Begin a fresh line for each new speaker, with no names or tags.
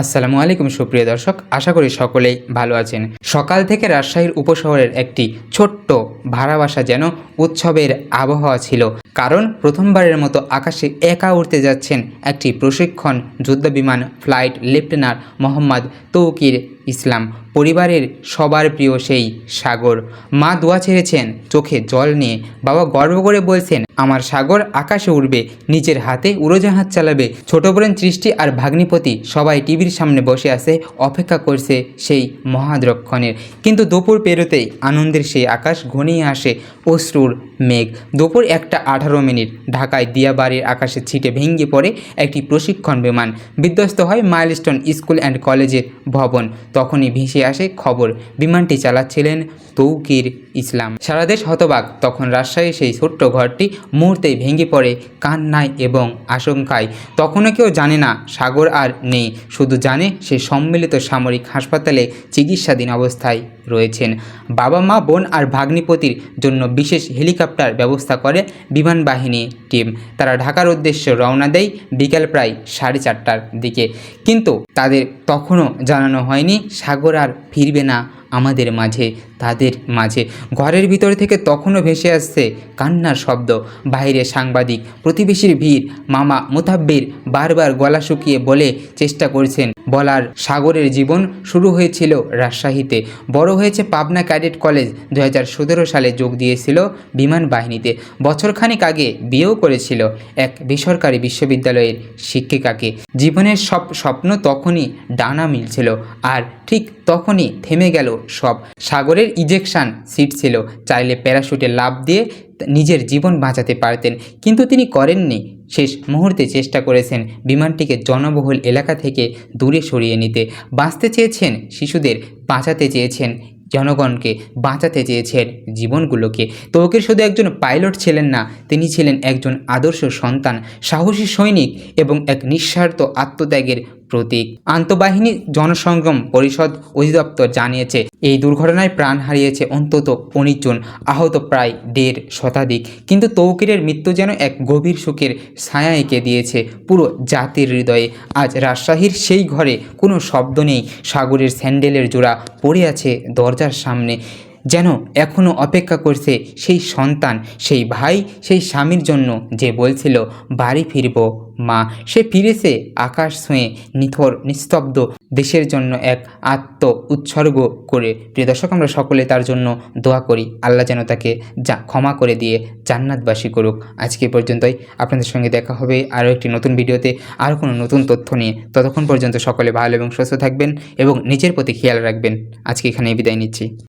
আসসালামু আলাইকুম, সুপ্রিয় দর্শক। আশা করি সকলেই ভালো আছেন। সকাল থেকে রাজশাহীর উপশহরের একটি ছোট্ট ভাড়া বাসা যেন উৎসবের আবহাওয়া ছিল। কারণ প্রথমবারের মতো আকাশে একা উড়তে যাচ্ছেন একটি প্রশিক্ষণ যুদ্ধবিমান ফ্লাইট লেফটেন্যান্ট মোহাম্মদ তৌকির ইসলাম। পরিবারের সবার প্রিয় সেই সাগর। মা দোয়া ছেড়েছেন, চোখে জল নিয়ে। বাবা গর্ব করে বলছেন আমার সাগর আকাশে উড়বে নিজের হাতে উড়োজাহাজ চালাবে, ছোট বোন সৃষ্টি আর ভাগ্নিপতি সবাই টিভির সামনে বসে আছে, অপেক্ষা করছে সেই মহাদ্রক্ষণের। কিন্তু দুপুর পেরোতেই আনন্দের সেই আকাশ ঘনিয়ে আসে অশ্রুর মেঘ। দুপুর একটা আঠারো মিনিট। ঢাকায় দিয়াবাড়ির আকাশে ছিটে ভেঙে পড়ে একটি প্রশিক্ষণ বিমান। বিধ্বস্ত হয় মাইলস্টোন স্কুল অ্যান্ড কলেজের ভবন। তখনই ভেসে আসে খবর। বিমানটি চালাচ্ছিলেন তৌকির ইসলাম। সারা দেশ হতবাক। তখন রাজশাহীর সেই ছোট্ট ঘরটি মুহূর্তেই ভেঙে পড়ে কান্নায় এবং আশঙ্কায়। তখনও কেউ জানে না, সাগর আর নেই। শুধু জানে সে সম্মিলিত সামরিক হাসপাতালে চিকিৎসাধীন অবস্থায় রয়েছেন। বাবা মা, বোন আর ভাগ্নিপতির জন্য বিশেষ হেলিকপ্টার ব্যবস্থা করে বিমান বাহিনী টিম। তারা ঢাকার উদ্দেশ্যে রওনা দেয় বিকেল প্রায় সাড়ে চারটার দিকে। কিন্তু তাদের তখনও জানানো হয়নি, সাগর আর ফিরবে না। আমাদের মাঝে, তাদের মাঝে। ঘরের ভিতর থেকে তখনও ভেসে আসছে কান্নার শব্দ। বাইরে সাংবাদিক, প্রতিবেশীর ভিড়। মামা মুতাব্বির বারবার গলা শুকিয়ে বলে চেষ্টা করছেন। বলার সাগরের জীবন শুরু হয়েছিল রাজশাহীতে। বড় হয়েছে পাবনা ক্যাডেট কলেজ। দু হাজার সতেরো সালে যোগ দিয়েছিল বিমান বাহিনীতে। বছরখানেক আগে বিয়েও করেছিল এক বেসরকারি বিশ্ববিদ্যালয়ের শিক্ষিকাকে। জীবনের সব স্বপ্ন তখনই ডানা মিলছিল। আর ঠিক তখনই থেমে গেল সব। সাগরের ইজেকশন সিট ছিল, চাইলে প্যারাশুটে লাভ দিয়ে নিজের জীবন বাঁচাতে পারতেন। কিন্তু তিনি করেননি। শেষ মুহূর্তে চেষ্টা করেছেন বিমানটিকে জনবহুল এলাকা থেকে দূরে সরিয়ে নিতে। বাঁচতে চেয়েছেন শিশুদের, বাঁচাতে চেয়েছেন জনগণকে, বাঁচাতে চেয়েছেন জীবনগুলোকে। তৌকির শুধু একজন পাইলট ছিলেন না, তিনি ছিলেন একজন আদর্শ সন্তান, সাহসী সৈনিক এবং এক নিঃস্বার্থ আত্মত্যাগের প্রতীক। আন্তঃবাহিনী জনসংগ্রাম পরিষদ অধিদপ্তর জানিয়েছে, এই দুর্ঘটনায় প্রাণ হারিয়েছে অন্তত উনিশ জন, আহত প্রায় দেড় শতাধিক। কিন্তু তৌকিরের মৃত্যু যেন এক গভীর শোকের ছায়া এঁকে দিয়েছে পুরো জাতির হৃদয়ে। আজ রাজশাহীর সেই ঘরে কোনো শব্দ নেই, সাগরের স্যান্ডেলের জোড়া পড়ে আছে দরজার সামনে। যেন এখনও অপেক্ষা করছে সেই সন্তান, সেই ভাই, সেই স্বামীর জন্য যে বলছিল, বাড়ি ফিরব। মা, সে ফিরেছে আকাশ ছুঁয়ে নিথর, নিস্তব্ধ দেশের জন্য এক আত্ম উৎসর্গ করে। প্রিয় দর্শক, আমরা সকলে তার জন্য দোয়া করি। আল্লাহ যেন তাকে যা, ক্ষমা করে দিয়ে জান্নাতবাসী করুক। আজকে পর্যন্তই। আপনাদের সঙ্গে দেখা হবে আরও একটি নতুন ভিডিওতে আরও কোনো নতুন তথ্য নিয়ে। ততক্ষণ পর্যন্ত সকলে ভালো এবং সুস্থ থাকবেন এবং নিজের প্রতি খেয়াল রাখবেন। আজকে এখানেই বিদায় নিচ্ছি।